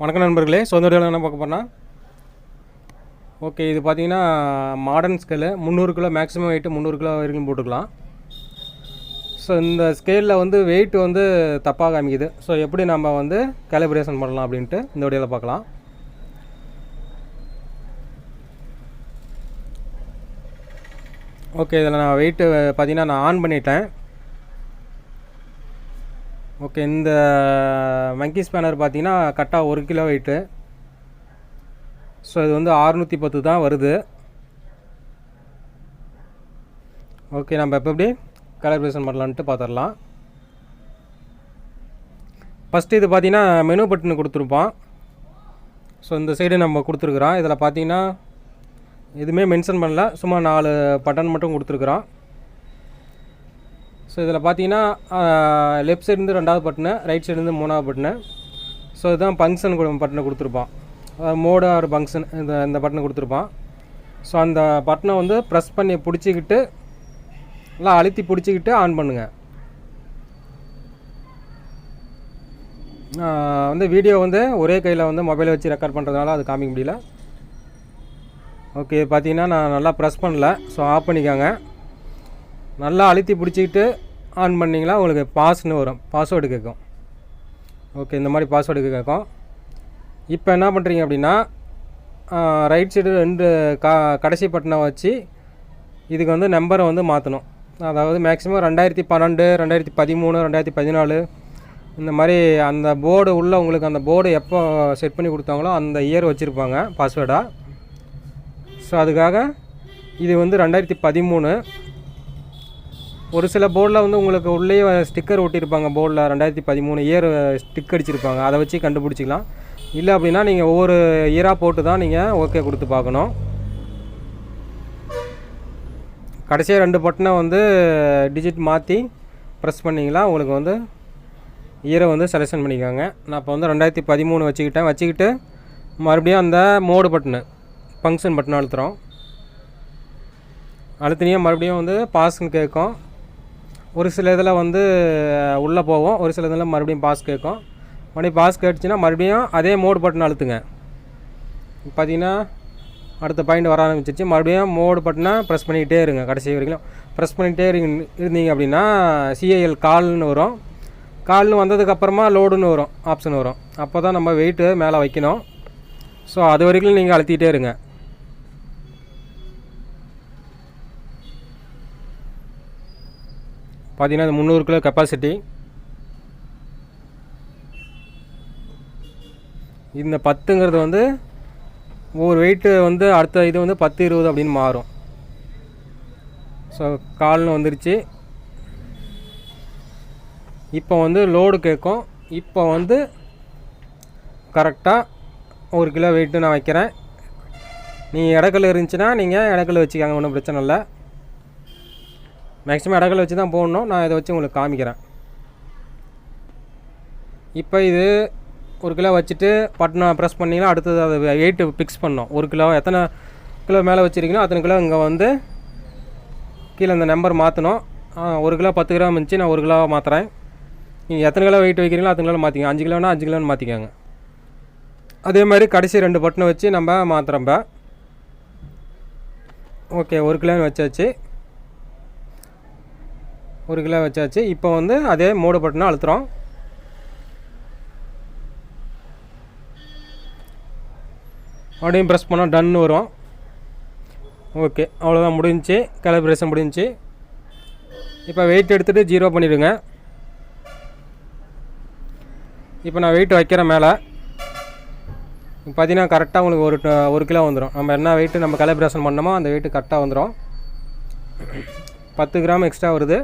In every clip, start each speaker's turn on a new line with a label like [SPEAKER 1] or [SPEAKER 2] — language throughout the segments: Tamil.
[SPEAKER 1] வணக்கம் நண்பர்களே சொந்த என்ன பார்க்க போனால் ஓகே இது பார்த்தீங்கன்னா மாடர்ன் ஸ்கேலு முந்நூறு கிலோ மேக்ஸிமம் வெயிட்டு முந்நூறு கிலோ வரைக்கும் போட்டுக்கலாம் ஸோ இந்த ஸ்கேலில் வந்து வெயிட் வந்து தப்பாக காமிக்குது. ஸோ எப்படி நம்ம வந்து கேலிப்ரேஷன் பண்ணலாம் அப்படின்ட்டு இந்த வீடியோவில் பார்க்கலாம். ஓகே இதில் நான் வெயிட்டு பார்த்தீங்கன்னா நான் ஆன் பண்ணிட்டேன். ஓகே இந்த மங்கி ஸ்பேனர் பார்த்தீங்கன்னா கரெக்டாக ஒரு கிலோ வெயிட்டு ஸோ இது வந்து அறுநூற்றி பத்து தான் வருது. ஓகே நம்ம இப்போ எப்படி கலர்பிரேஷன் பண்ணலான்ட்டு பார்த்துடலாம் ஃபஸ்ட்டு இது பார்த்தீங்கன்னா மெனு பட்டன் கொடுத்துருப்பான். ஸோ இந்த சைடு நம்ம கொடுத்துருக்குறோம் இதில் பார்த்தீங்கன்னா எதுவுமே மென்ஷன் பண்ணல. சும்மா நாலு பட்டன் மட்டும் கொடுத்துருக்குறோம் ஸோ இதில் பார்த்தீங்கன்னா லெஃப்ட் சைடுலேருந்து ரெண்டாவது பட்டனு ரைட் சைடுலேருந்து மூணாவது பட்டனு ஸோ இதுதான் ஃபங்க்ஷன் பட்டனை கொடுத்துருப்பான். மோடு ஆர் ஃபங்க்ஷன் இந்த இந்த பட்டனை கொடுத்துருப்பான். ஸோ அந்த பட்டனை வந்து ப்ரெஸ் பண்ணி பிடிச்சிக்கிட்டு எல்லாம் அழுத்தி பிடிச்சிக்கிட்டு ஆன் பண்ணுங்கள் வந்து வீடியோ வந்து ஒரே கையில் வந்து மொபைலை வச்சு ரெக்கார்ட் பண்ணுறதுனால அது காமிக்க முடியல. ஓகே பார்த்தீங்கன்னா நான் நல்லா ப்ரெஸ் பண்ணல. ஸோ ஆஃப் பண்ணிக்கோங்க. நல்லா அழுத்தி பிடிச்சிக்கிட்டு ஆன் பண்ணிங்களா? உங்களுக்கு பாஸ்னு வரும். பாஸ்வேர்டு கேட்கும் ஓகே இந்த மாதிரி பாஸ்வேர்டு கேட்கும் இப்போ என்ன பண்ணுறீங்க அப்படின்னா ரைட் சைடு ரெண்டு கா கடைசி பட்டனை வச்சு இதுக்கு வந்து நம்பரை வந்து மாற்றணும் அதாவது மேக்ஸிமம் ரெண்டாயிரத்தி பன்னெண்டு ரெண்டாயிரத்தி பதிமூணு ரெண்டாயிரத்தி பதினாலு இந்த மாதிரி அந்த போர்டு உள்ள உங்களுக்கு அந்த போர்டு எப்போ செட் பண்ணி கொடுத்தாங்களோ அந்த இயர் வச்சுருப்பாங்க பாஸ்வேர்டாக ஸோ அதுக்காக இது வந்து ரெண்டாயிரத்தி பதிமூணு ஒரு சில போர்டில் வந்து உங்களுக்கு உள்ளேயே ஸ்டிக்கர் ஒட்டியிருப்பாங்க போர்டில் ரெண்டாயிரத்தி பதிமூணு இயர் ஸ்டிக் அடிச்சிருப்பாங்க. அதை வச்சு கண்டுபிடிச்சிக்கலாம். இல்லை அப்படின்னா நீங்கள் ஒவ்வொரு இயராக போட்டு தான் நீங்கள் ஓகே கொடுத்து பார்க்கணும். கடைசியாக ரெண்டு பட்டனை வந்து டிஜிட் மாற்றி ப்ரெஸ் பண்ணிங்களா உங்களுக்கு வந்து இயரை வந்து செலெக்ஷன் பண்ணிக்கோங்க. நான் இப்போ வந்து ரெண்டாயிரத்தி பதிமூணு வச்சுக்கிட்டேன். வச்சுக்கிட்டு மறுபடியும் அந்த மோடு பட்டனு ஃபங்க்ஷன் பட்டன் அழுத்துகிறோம் அழுத்தினியே மறுபடியும் வந்து பாஸ்ன்னு கேட்கும். ஒரு சில இதில் வந்து உள்ளே போவோம். ஒரு சில இதில் மறுபடியும் பாஸ் கேட்கும். மறுபடியும் பாஸ் கேட்டுச்சுன்னா மறுபடியும் அதே மோடு பட்டன் அழுத்துங்க. பார்த்தீங்கன்னா அடுத்த பாயிண்ட் வர ஆரம்பிச்சிச்சு மறுபடியும் மோடு பட்டனை ப்ரெஸ் பண்ணிக்கிட்டே இருங்க. கடைசி வரைக்கும். ப்ரெஸ் பண்ணிகிட்டே இருந்தீங்க அப்படின்னா சிஐஎல் கால்னு வரும். கால்னு வந்ததுக்கப்புறமா லோடுன்னு வரும். ஆப்ஷன் வரும். அப்போ தான் நம்ம வெயிட்டு மேலே வைக்கணும். ஸோ அது வரைக்கும் நீங்கள் அழுத்திக்கிட்டே இருங்க. பார்த்தீங்கன்னா இது முந்நூறு கிலோ கெப்பாசிட்டி இந்த பத்துங்கிறது வந்து ஒவ்வொரு வெயிட்டு வந்து அடுத்த இது வந்து பத்து இருபது அப்படின்னு மாறும். ஸோ கால்னு வந்துருச்சு. இப்போ வந்து லோடு கேட்கும் இப்போ வந்து கரெக்டாக ஒரு கிலோ வெயிட்டு நான் வைக்கிறேன். நீங்கள் இடக்கல் இருந்துச்சுன்னா நீங்கள் இடக்கல் வச்சுக்காங்க ஒன்றும் பிரச்சனை இல்லை. மேக்ஸிமம் இடங்களை வச்சு தான் போடணும். நான் இதை வச்சு உங்களுக்கு காமிக்கிறேன். இப்போ இது ஒரு கிலோ வச்சுட்டு பட்டனை ப்ரெஸ் பண்ணிங்கன்னா அடுத்தது அதை வெயிட்டு ஃபிக்ஸ் பண்ணோம் ஒரு கிலோ எத்தனை கிலோ மேலே வச்சுருக்கீங்களோ அத்தனை கிலோ இங்கே வந்து கீழே இந்த நம்பர் மாற்றணும் ஒரு கிலோ பத்து கிராம் இருந்துச்சு நான் ஒரு கிலோ மாற்றுறேன் நீங்கள் எத்தனை கிலோ வெயிட் வைக்கிறீங்களோ அத்தனை கிலோ மாற்றிங்க அஞ்சு கிலோனா அஞ்சு கிலோன்னு மாற்றிக்கோங்க அதே மாதிரி கடைசி ரெண்டு பட்டனை வச்சு நம்ம மாற்றுறோம்ப ஓகே ஒரு கிலோன்னு வச்சாச்சு. ஒரு கிலோ வச்சாச்சு. இப்போ வந்து அதே மூடு பட்டனை அழுத்துறோம். அப்படியும் ப்ரெஸ் பண்ணால் டன்னு வரும். ஓகே அவ்வளோதான் முடிஞ்சிச்சு. கேலிப்ரேஷன் முடிஞ்சு இப்போ வெயிட் எடுத்துகிட்டு ஜீரோ பண்ணிவிடுங்க இப்போ நான் வெயிட் வைக்கிறேன் மேலே பார்த்தீங்கன்னா கரெக்டாக உங்களுக்கு ஒரு ஒரு கிலோ வந்துடும் நம்ம என்ன வெயிட்டு நம்ம கலிப்ரேஷன் பண்ணோமோ அந்த வெயிட்டு கரெக்டாக வந்துடும் பத்து கிராம் எக்ஸ்ட்ரா வருது.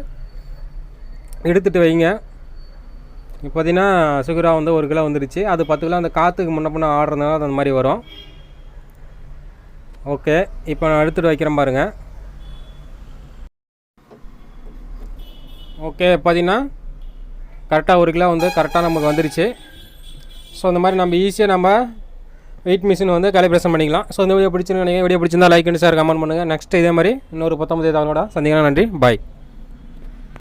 [SPEAKER 1] எடுத்துகிட்டு வைங்க. இப்போ பார்த்தீங்கன்னா சுகுரா வந்து ஒரு கிலோ வந்துருச்சு அது பத்து கிலோ அந்த காற்றுக்கு முன்ன பின்ன ஆடுறதுனால அந்த மாதிரி வரும். ஓகே இப்போ நான் எடுத்துகிட்டு வைக்கிறேன் பாருங்கள் ஓகே பார்த்தீங்கன்னா கரெக்டாக ஒரு கிலோ வந்து கரெக்டாக நமக்கு வந்துருச்சு. ஸோ இந்த மாதிரி நம்ம ஈஸியாக நம்ம வெயிட் மிஷின் வந்து கலிப்ரேஷன் பண்ணிக்கலாம். ஸோ இந்த வீடியோ பிடிச்சிருந்தீங்க வீடியோ பிடிச்சிருந்தா லைக் பண்ணி சார் கமெண்ட் பண்ணுங்கள் நெக்ஸ்ட் இதே மாதிரி இன்னொரு பத்தொம்பது தகவலோட சந்திக்கலாம் நன்றி. பாய்